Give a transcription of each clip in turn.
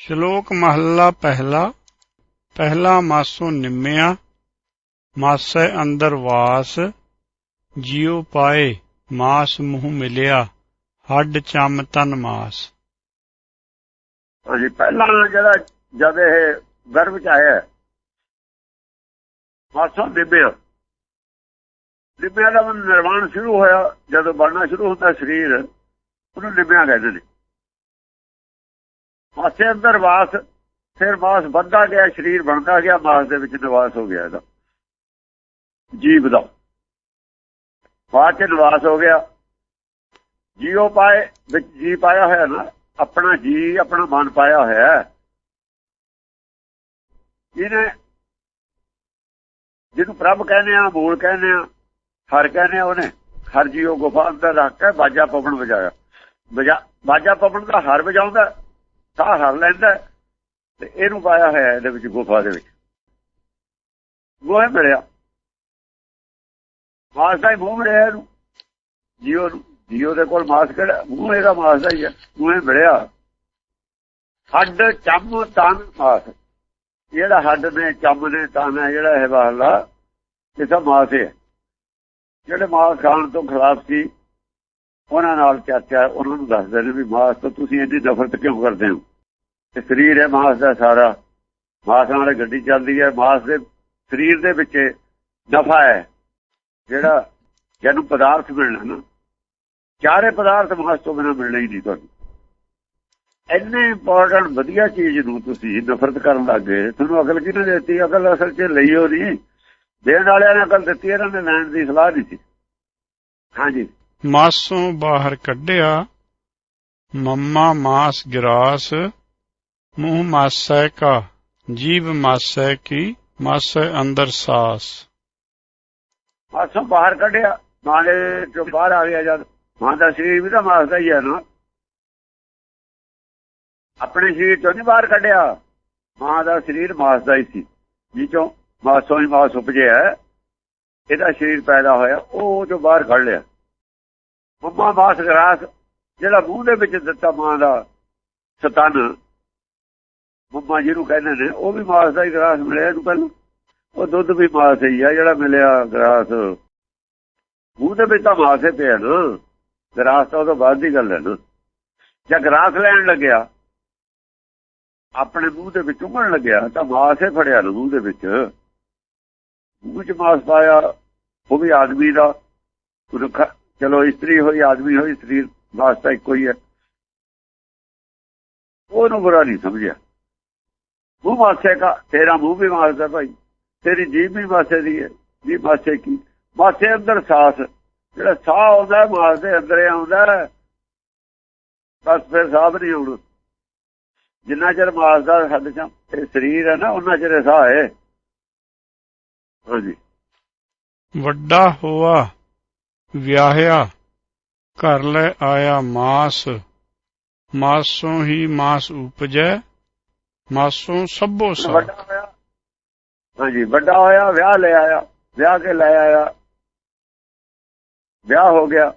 ਸ਼ਲੋਕ ਮਹੱਲਾ ਪਹਿਲਾ ਪਹਿਲਾ ਮਾਸੋ ਨਿੰਮਿਆ, ਮਾਸੈ ਅੰਦਰ ਵਾਸ, ਜਿਉ ਪਾਏ ਮਾਸ ਮੂੰਹ ਮਿਲਿਆ, ਹੱਡ ਚੰਮ ਤਨ ਮਾਸ। ਹਾਂਜੀ ਪਹਿਲਾਂ ਜਿਹੜਾ ਜਦ ਇਹ ਗਰਭ ਚ ਆਇਆ, ਮਾਸੋ ਨਿਭਿਆ ਨਿਭਿਆ ਦਾ ਨਿਰਮਾਣ ਸ਼ੁਰੂ ਹੋਇਆ, ਜਦੋਂ ਬਣਨਾ ਸ਼ੁਰੂ ਹੁੰਦਾ ਸਰੀਰ, ਉਹਨੂੰ ਨਿਭਿਆ ਕਹਿੰਦੇ ਨੇ। ਮਾਸੇ ਅੰਦਰ ਵਾਸ ਫਿਰ ਮਾਸ ਵੱਧਦਾ ਗਿਆ, ਸਰੀਰ ਬਣਦਾ ਗਿਆ, ਮਾਸ ਦੇ ਵਿੱਚ ਨਿਵਾਸ ਹੋ ਗਿਆ ਇਹਦਾ। ਜੀਵ ਦਾ। ਬਾਅਦ ਚ ਨਿਵਾਸ ਹੋ ਗਿਆ। ਜੀਉ ਪਾਏ, ਵਿੱਚ ਜੀ ਪਾਇਆ ਹੋਇਆ ਨਾ, ਆਪਣਾ ਜੀ, ਆਪਣਾ ਮਨ ਪਾਇਆ ਹੋਇਆ। ਹੈ ਜਿਹਨੇ ਜਿਹਨੂੰ ਪ੍ਰਭ ਕਹਿੰਦੇ ਆ, ਮੂਲ ਕਹਿੰਦੇ ਆ, ਹਰ ਕਹਿੰਦੇ ਆ ਉਹਨੇ, ਹਰ ਜੀਓ ਗੁਫਾ ਅੰਦਰ ਰੱਖ ਕੇ ਬਾਜਾ ਪਵਨ ਵਜਾਇਆ। ਬਾਜਾ ਪਵਨ ਦਾ ਹਰ ਵਜਾਉਂਦਾ। ਸਾਹ ਹਰ ਲੈਂਦਾ ਤੇ ਇਹਨੂੰ ਪਾਇਆ ਹੋਇਆ ਇਹਦੇ ਵਿੱਚ ਗੁਫਾ ਦੇ ਵਿੱਚ। ਗੋਹੇ ਮਿਲਿਆ। ਮਾਸ ਦਾ ਹੀ ਮੂੰਹ ਮਿਲਿਆ ਇਹਨੂੰ। ਜੀਓ ਨੂੰ। ਜੀਓ ਦੇ ਕੋਲ ਮਾਸ ਕਿਹੜਾ? ਮੂੰਹ ਇਹਦਾ ਮਾਸ ਦਾ ਹੀ ਹੈ। ਮੂੰਹੇ ਮਿਲਿਆ। ਹੱਡ, ਚੰਮ, ਤਨ, ਮਾਸ। ਜਿਹੜਾ ਹੱਡ ਨੇ, ਚੰਮ ਨੇ, ਤਨ ਹੈ ਜਿਹੜਾ ਇਹ ਬਾਹਲਾ ਇਹ ਸਭ ਮਾਸ ਹੈ। ਜਿਹੜੇ ਮਾਸ ਖਾਣ ਤੋਂ ਖਿਲਾਫ ਸੀ, ਉਹਨਾਂ ਨਾਲ ਚਾਚਾ, ਉਹਨਾਂ ਨੂੰ ਦੱਸਦੇ ਨੇ ਵੀ ਮਾਸ ਤੋਂ ਤੁਸੀਂ ਇੰਨੀ ਨਫ਼ਰਤ ਕਿਉਂ ਕਰਦੇ ਹੋ? ਸਰੀਰ ਹੈ, ਮਾਸ ਦਾ ਸਾਰਾ। ਮਾਸ ਨਾਲ ਗੱਡੀ ਚੱਲਦੀ ਹੈ, ਮਾਸ ਦੇ ਸਰੀਰ ਦੇ ਵਿੱਚ ਨਫਾ ਹੈ, ਜਿਹੜਾ ਜਿਹਨੂੰ ਪਦਾਰਥ ਮਿਲਣਾ ਨਾ। ਚਾਰੇ ਪਦਾਰਥ ਮਾਸ ਤੋਂ ਬਿਨਾਂ ਮਿਲਣਾ ਹੀ ਨਹੀਂ ਤੁਹਾਨੂੰ। ਇੰਨੇ ਇੰਪੋਰਟੈਂਟ ਵਧੀਆ ਚੀਜ਼ ਨੂੰ ਤੁਸੀਂ ਨਫ਼ਰਤ ਕਰਨ ਲੱਗੇ ਤੁਹਾਨੂੰ ਅਕਲ ਕਿਹਨੇ ਦਿੱਤੀ? ਅਕਲ ਅਸਲ 'ਚ ਲਈ ਹੋ ਨਹੀਂ। ਦੇਣ ਵਾਲਿਆਂ ਨੇ ਅਕਲ ਦਿੱਤੀ, ਇਹਨਾਂ ਨੇ ਲੈਣ ਦੀ ਸਲਾਹ ਨਹੀਂ ਸੀ ਹਾਂਜੀ। ਮਾਸੋਂ ਬਾਹਰ ਕੱਢਿਆ, ਮੰਮਾ ਮਾਸ ਗਿਰਾਸ ਮੂੰਹ ਮਾਸੈ ਕਾ ਜੀਵ ਮਾਸੈ ਕੀ, ਮਾਸੈ ਅੰਦਰ ਸਾਸ। ਮਾਸੋਂ ਬਾਹਰ ਕੱਢਿਆ ਮਾਂ ਦੇ ਚੋਂ ਬਾਹਰ ਆ ਗਿਆ ਜਦ, ਮਾਂ ਦਾ ਸਰੀਰ ਵੀ ਤਾਂ ਮਾਸ ਦਾ ਹੀ ਹੈ ਨਾ। ਆਪਣੇ ਸਰੀਰ ਚੋਂ ਨਹੀਂ ਬਾਹਰ ਕੱਢਿਆ, ਮਾਂ ਦਾ ਸਰੀਰ ਮਾਸ ਦਾ ਹੀ ਸੀ ਜਿੱਚੋਂ ਮਾਸੋਂ ਹੀ ਮਾਸ ਉਪਜਿਆ ਇਹਦਾ ਸਰੀਰ ਪੈਦਾ ਹੋਇਆ, ਉਹ ਜੋ ਬਾਹਰ ਕੱਢ ਲਿਆ। ਮੰਮਾ ਮਾਸ ਗਰਾਸ, ਜਿਹੜਾ ਮੂੰਹ ਦੇ ਵਿੱਚ ਦਿੱਤਾ ਮਾਂ ਦਾ ਸਤਨ ਮੰਮਾ ਜਿਹਨੂੰ ਕਹਿੰਦੇ ਨੇ, ਉਹ ਵੀ ਮਾਸ ਦਾ ਹੀ ਗਰਾਸ ਮਿਲਿਆ ਇਹਨੂੰ ਪਹਿਲਾਂ। ਉਹ ਦੁੱਧ ਵੀ ਮਾਸ ਹੀ ਆ, ਜਿਹੜਾ ਮਿਲਿਆ ਗਰਾਸ। ਮੂੰਹ ਦੇ ਵਿੱਚ ਤਾਂ ਮਾਸ ਹੀ ਪਿਆ ਨਾ। ਗਰਾਸ ਤਾਂ ਉਹਦੋਂ ਬਾਅਦ ਦੀ ਗੱਲ ਹੈ ਨਾ। ਜੇ ਗਰਾਸ ਲੈਣ ਲੱਗਿਆ, ਆਪਣੇ ਮੂੰਹ ਦੇ ਵਿੱਚ ਉਗਣ ਲੱਗਿਆ, ਤਾਂ ਮਾਸ ਹੀ ਫੜਿਆ ਨਾ ਮੂੰਹ ਦੇ ਵਿੱਚ। ਮੂੰਹ 'ਚ ਮਾਸ ਪਾਇਆ, ਉਹ ਵੀ ਆਦਮੀ ਦਾ। ਰੁੱਖ ਚਲੋ ਇਸਤਰੀ ਹੋਈ, ਆਦਮੀ ਹੋਈ, ਸਰੀਰ ਮਾਸ ਤਾਂ ਇੱਕੋ ਹੀ ਹੈ। ਉਹਨੂੰ ਬੁਰਾ ਨਹੀਂ ਸਮਝਿਆ। ਮੂੰਹ ਮਾਸੇ ਦਾ ਤੇਰਾ ਮੂੰਹ ਵੀ ਮਾਸਦਾ ਭਾਈ। ਤੇਰੀ ਜੀਭ ਵੀ ਮਾਸੇ ਦੀ ਹੈ। ਜੀ ਮਾਸੇ ਕੀ? ਮਾਸੇ ਅੰਦਰ ਸਾਸ। ਜਿਹੜਾ ਸਾਹ ਆਉਂਦਾ ਮਾਸ ਦੇ ਅੰਦਰ ਆਉਂਦਾ ਬਸ ਫਿਰ ਸਾਹ ਨਹੀਂ ਆਉਣਾ। ਜਿੰਨਾ ਚਿਰ ਮਾਸ ਦਾ ਸਾਡੇ ਚ ਸਰੀਰ ਹੈ ਨਾ, ਉਹਨਾਂ ਚਿਰ ਸਾਹ ਹੈ। ਹਾਂਜੀ। ਵੱਡਾ ਹੋਆ, ਵਿਆਹਿਆ, ਘਰ ਲੈ ਆਇਆ ਮਾਸ। ਮਾਸੋਂ ਹੀ ਮਾਸ ਉਪਜੈ। ਮਾਸੋਂ ਸਭੋ ਸਾ ਵੱਡਾ ਹੋਇਆ। ਹਾਂਜੀ ਵੱਡਾ ਹੋਇਆ ਵਿਆਹ ਲੈ ਆਇਆ ਵਿਆਹ ਕੇ ਲੈ ਆਇਆ। ਵਿਆਹ ਹੋ ਗਿਆ।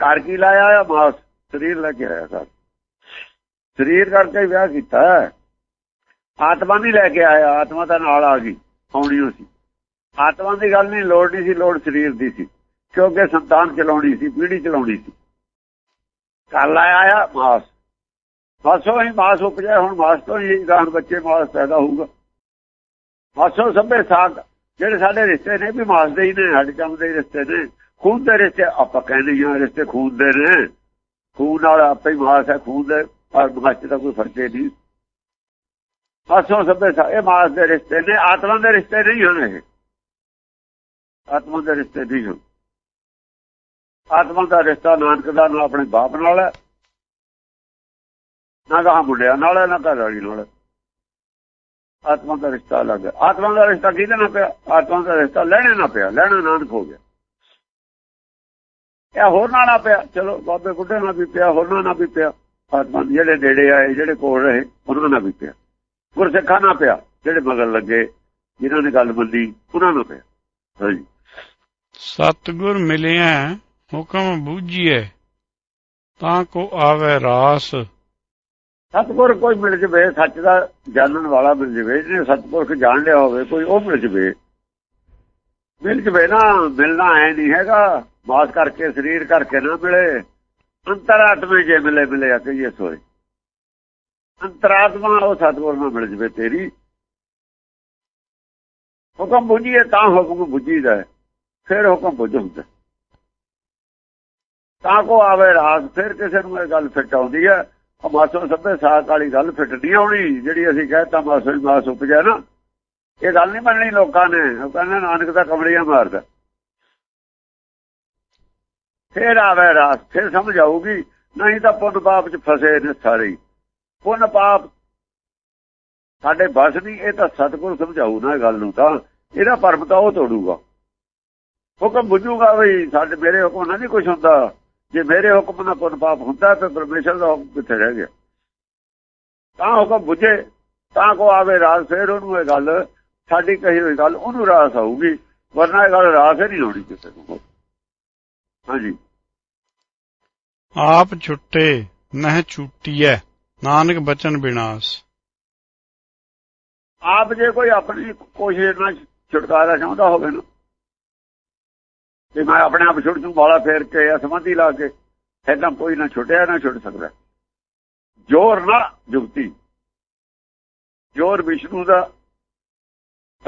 ਘਰ ਕੀ ਲਾਇਆ ਆਇਆ ਮਾਸ। ਸਰੀਰ ਲੈ ਕੇ ਆਇਆ ਸਰ ਸਰੀਰ ਕਰਕੇ ਵਿਆਹ ਕੀਤਾ। ਆਤਮਾ ਨਹੀਂ ਲੈ ਕੇ ਆਇਆ। ਆਤਮਾ ਤਾਂ ਨਾਲ ਆ ਗਈ ਆਉਣੀ ਹੋ ਸੀ। ਆਤਮਾ ਦੀ ਗੱਲ ਨਹੀਂ ਲੋੜ ਨਹੀਂ ਸੀ ਲੋੜ ਸਰੀਰ ਦੀ ਸੀ। ਕਿਉਂਕਿ ਸੰਤਾਨ ਚਲਾਉਣੀ ਸੀ ਪੀੜ੍ਹੀ ਚਲਾਉਣੀ ਸੀ। ਲਾਇਆ ਆਇਆ ਮਾਸ। ਮਾਸੋਂ ਹੀ ਮਾਸ ਉਪਜਿਆ, ਹੁਣ ਮਾਸ ਤੋਂ ਹੀ ਗਾਂ ਬੱਚੇ ਮਾਸ ਪੈਦਾ ਹੋਊਗਾ। ਮਾਸੋਂ ਸਭੇ ਸਾਥ, ਜਿਹੜੇ ਸਾਡੇ ਰਿਸ਼ਤੇ ਨੇ ਵੀ ਮਾਸ ਦੇ ਹੀ ਨੇ ਹੱਡ ਚੰਮ ਦੇ ਰਿਸ਼ਤੇ ਨੇ। ਖੂਨ ਦੇ ਰਿਸ਼ਤੇ ਆਪਾਂ ਕਹਿੰਦੇ ਹਾਂ ਰਿਸ਼ਤੇ ਖੂਨ ਦੇ ਨੇ। ਖੂਨ ਨਾਲ ਆਪੇ ਹੀ ਮਾਸ ਹੈ, ਖੂਨ ਦੇ, ਪਰ ਮਾਸ ਦਾ ਕੋਈ ਫ਼ਰਕ ਨਹੀਂ। ਮਾਸੋਂ ਸਭੇ ਸਾਥ ਇਹ ਮਾਸ ਦੇ ਰਿਸ਼ਤੇ ਨੇ, ਆਤਮਾ ਦੇ ਰਿਸ਼ਤੇ ਨਹੀਂ ਹਨ ਇਹ। ਆਤਮਾ ਦੇ ਰਿਸ਼ਤੇ ਨਹੀਂ ਹੋਣ। ਆਤਮਾ ਦਾ ਰਿਸ਼ਤਾ ਨਾਨਕ ਦਾ ਨਾਲ ਆਪਣੇ ਬਾਪ ਨਾਲ ਹੈ। ਨਾ ਕਹਾ ਮੁੰਡਿਆਂ ਨਾਲ ਹੈ ਨਾ ਘਰ ਵਾਲੀ ਨਾਲ। ਆਤਮਾ ਦਾ ਰਿਸ਼ਤਾ ਅਲੱਗ ਹੈ। ਆਤਮਾ ਦਾ ਰਿਸ਼ਤਾ ਕਿਹਦੇ ਨਾਲ ਪਿਆ? ਆਤਮਾ ਦਾ ਰਿਸ਼ਤਾ ਲੈਣੇ ਨਾਲ ਪਿਆ। ਲੈਣਾ ਨਾਨਕ ਹੋ ਗਿਆ। ਇਹ ਹੋਰ ਨਾਲ ਨਾ ਪਿਆ। ਚਲੋ, ਬਾਬੇ ਬੁੱਢੇ ਨਾਲ ਵੀ ਪਿਆ ਹੋਰ ਨਾਲ ਵੀ ਪਿਆ। ਆਤਮਾ ਜਿਹੜੇ ਨੇੜੇ ਆਏ, ਜਿਹੜੇ ਕੋਲ ਰਹੇ, ਉਹਨਾਂ ਨਾਲ ਵੀ ਪਿਆ। ਗੁਰਸਿੱਖਾਂ ਨਾਲ ਪਿਆ, ਜਿਹੜੇ ਮਗਰ ਲੱਗੇ, ਜਿਨ੍ਹਾਂ ਨੇ ਗੱਲ ਮੰਨੀ, ਉਹਨਾਂ ਨਾਲ ਪਿਆ। ਹਾਂਜੀ। ਸਤਿਗੁਰ ਮਿਲਿਆ, ਹੁਕਮ ਬੂਝੀਐ, ਤਾਂ ਕੋ ਆਵੇ ਰਾਸ। ਸਤਿਗੁਰ ਕੋਈ ਮਿਲ ਜਵੇ, ਸੱਚ ਦਾ ਜਾਣਨ ਵਾਲਾ ਮਿਲ ਜਵੇ, ਜਿਹਨੇ ਸਤਿਗੁਰ ਜਾਣ ਲਿਆ ਹੋਵੇ, ਕੋਈ ਉਹ ਮਿਲ ਜਵੇ। ਮਿਲ ਜਵੇ ਨਾ, ਮਿਲਣਾ ਐ ਨਹੀਂ ਹੈਗਾ। ਮਾਸ ਕਰਕੇ, ਸਰੀਰ ਕਰਕੇ ਨਾ ਮਿਲੇ। ਅੰਤਰਾਤਮੇ ਜੇ ਮਿਲੇ ਮਿਲੇ ਕਹੀਏ ਸੋਏ। ਅੰਤਰਾਤਮਾ ਉਹ ਸਤਿਗੁਰ ਨਾਲ ਮਿਲ ਜਵੇ ਤੇਰੀ। ਹੁਕਮ ਬੁਝੀਏ ਤਾਂ ਹੁਕਮ ਬੁਝੀਦਾ ਹੈ। ਫਿਰ ਹੁਕਮ ਬੁਝ ਹੁੰਦਾ ਤਾਂ ਕੋ ਆਵੇ ਰਾਤ ਫਿਰ ਕਿਸੇ ਨੂੰ ਇਹ ਗੱਲ ਫਿੱਟ ਆਉਂਦੀ ਹੈ। ਉਹ ਮਾਸੋ ਸਭੇ ਸਾਥ ਵਾਲੀ ਗੱਲ ਫਿੱਟ ਨਹੀਂ ਆਉਣੀ ਜਿਹੜੀ ਅਸੀਂ ਕਹਿਤਾ ਮਾਸੋ ਹੀ ਮਾਸ ਉਪਜਿਆ ਨਾ। ਇਹ ਗੱਲ ਨਹੀਂ ਮੰਨਣੀ ਲੋਕਾਂ ਨੇ। ਉਹ ਕਹਿੰਦੇ ਨਾਨਕ ਦਾ ਕਮੜੀਆਂ ਮਾਰਦਾ। ਫੇਰ ਆਵੇ ਰਾਸ, ਫਿਰ ਸਮਝ ਆਊਗੀ। ਨਹੀਂ ਤਾਂ ਪੁੰਨ ਪਾਪ ਚ ਫਸੇ ਨੇ ਸਾਰੇ ਪੁੰਨ ਪਾਪ ਸਾਡੇ ਬਸ ਨਹੀਂ, ਇਹ ਤਾਂ ਸਤਿਗੁਰ ਸਮਝਾਊ ਨਾ ਇਹ ਗੱਲ ਨੂੰ ਤਾਂ। ਇਹਦਾ ਪਰਮ ਤਾਂ ਉਹ ਤੋੜੂਗਾ। ਹੁਕਮ ਬੁਝੂਗਾ ਵੀ ਸਾਡੇ ਮੇਰੇ ਹੁਕਮ ਨਾਲ ਨਹੀਂ ਕੁਝ ਹੁੰਦਾ। ਜੇ ਮੇਰੇ ਹੁਕਮ ਨਾਲ ਪੁੰਨ ਪਾਪ ਹੁੰਦਾ ਤਾਂ ਪਰਮੇਸ਼ਰ ਦਾ ਹੁਕਮ ਕਿੱਥੇ ਰਹਿ ਗਿਆ? ਤਾਂ ਹੁਕਮ ਬੁਝੇ ਤਾਂ ਕੋ ਆਵੇ ਰਾਸ ਫੇਰ ਉਹਨੂੰ ਇਹ ਗੱਲ ਸਾਡੀ ਕਹੀ ਹੋਈ ਗੱਲ ਉਹਨੂੰ ਰਾਸ ਆਊਗੀ ਵਰਨਾ ਇਹ ਗੱਲ ਰਾਸ ਹੀ ਨਹੀਂ ਹੋਣੀ ਕਿਸੇ ਨੂੰ। ਹਾਂਜੀ। ਆਪ ਛੁੱਟੇ ਨਹਿ ਛੁੱਟੀਐ ਨਾਨਕ ਬਚਨ ਬਿਨਾਸ਼। ਆਪ ਜੇ ਕੋਈ ਆਪਣੀ ਕੋਸ਼ਿਸ਼ ਨਾਲ ਛੁਟਕਾਰਾ ਚਾਹੁੰਦਾ ਹੋਵੇ ਨਾ ਤੇ ਮੈਂ ਆਪਣੇ ਆਪ ਛੁੱਟ ਜੂ ਬਾਲਾ ਫੇਰ ਕੇ ਜਾਂ ਸਮਾਧੀ ਲਾ ਕੇ। ਐਦਾਂ ਕੋਈ ਨਾ ਛੁੱਟਿਆ, ਨਾ ਛੁੱਟ ਸਕਦਾ। ਜੋਰ ਨਾ ਜੁਗਤੀ। ਜੋਰ ਵਿਸ਼ਨੂੰ ਦਾ,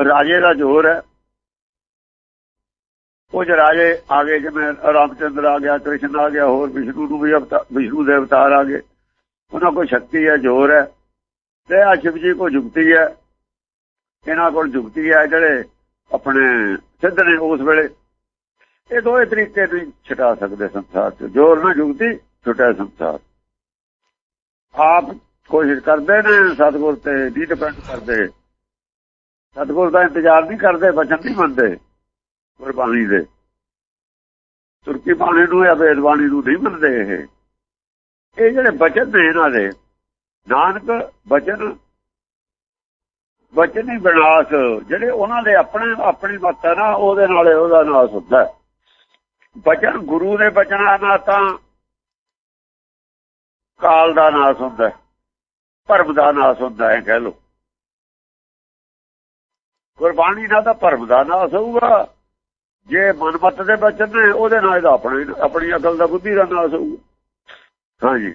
ਰਾਜੇ ਦਾ ਜੋਰ ਹੈ। ਕੁਝ ਰਾਜੇ ਆ ਗਏ, ਜਿਵੇਂ ਰਾਮਚੰਦਰ ਆ ਗਿਆ, ਕ੍ਰਿਸ਼ਨ ਆ ਗਿਆ, ਹੋਰ ਵਿਸ਼ਨੂੰ ਨੂੰ ਵੀ ਅਵਤਾਰ ਵਿਸ਼ਨੂੰ ਦੇ ਅਵਤਾਰ ਆ ਗਏ। ਉਹਨਾਂ ਕੋਲ ਸ਼ਕਤੀ ਹੈ ਜੋਰ ਹੈ। ਤੇ ਆ ਸ਼ਿਵ ਜੀ ਕੋ ਜੁਗਤੀ ਹੈ। ਇਹਨਾਂ ਕੋਲ ਜੁਗਤੀ ਹੈ, ਜਿਹੜੇ ਆਪਣੇ ਸਿੱਧ ਨੇ ਉਸ ਵੇਲੇ। ਇਹ ਦੋਏ ਤਰੀਕੇ ਨਹੀਂ ਛਟਾ ਸਕਦੇ ਸੰਸਾਰ ਚ। ਜੋਰ ਨਾਲ ਜੁਗਤੀ, ਛੁਟਿਆ ਸੰਸਾਰ। ਆਪ ਕੋਸ਼ਿਸ਼ ਕਰਦੇ ਨੇ, ਸਤਿਗੁਰ ਤੇ ਨਹੀਂ ਡਿਪੈਂਡ ਕਰਦੇ। ਸਤਿਗੁਰ ਦਾ ਇੰਤਜ਼ਾਰ ਨਹੀਂ ਕਰਦੇ, ਬਚਨ ਨਹੀਂ ਮੰਨਦੇ ਗੁਰਬਾਣੀ ਦੇ। ਤੁਰਕੀ ਬਾਣੀ ਨੂੰ ਜਾਂ ਵੇਦ ਬਾਣੀ ਨੂੰ ਨਹੀਂ ਮੰਨਦੇ ਇਹ। ਇਹ ਜਿਹੜੇ ਬਚਨ ਨੇ ਇਹਨਾਂ ਦੇ, ਨਾਨਕ ਬਚਨ ਬਚਨ ਹੀ ਵਿਨਾਸ਼, ਜਿਹੜੇ ਉਹਨਾਂ ਦੇ ਆਪਣੇ, ਆਪਣੀ ਮੱਤ ਹੈ ਨਾ, ਉਹਦੇ ਨਾਲ ਉਹਦਾ ਨਾਸ ਹੁੰਦਾ। ਹੈ। ਬਚਨ, ਗੁਰੂ ਦੇ ਬਚਨਾਂ ਨਾਲ ਤਾਂ ਕਾਲ ਦਾ ਨਾਸ ਹੁੰਦਾ ਭਰਮ ਦਾ ਨਾਸ ਹੁੰਦਾ ਹੈ, ਕਹਿ ਲੋ ਗੁਰਬਾਣੀ ਨਾਲ ਤਾਂ ਭਰਮ ਦਾ ਨਾਸ ਹੋਊਗਾ। ਜੇ ਮਨਮਤ ਦੇ ਬਚਨ ਨੇ, ਉਹਦੇ ਨਾਲ ਇਹਦਾ ਆਪਣੀ ਆਪਣੀ ਅਕਲ ਦਾ ਬੁੱਧੀ ਦਾ ਨਾਸ ਹੋਊਗਾ। ਹਾਂਜੀ।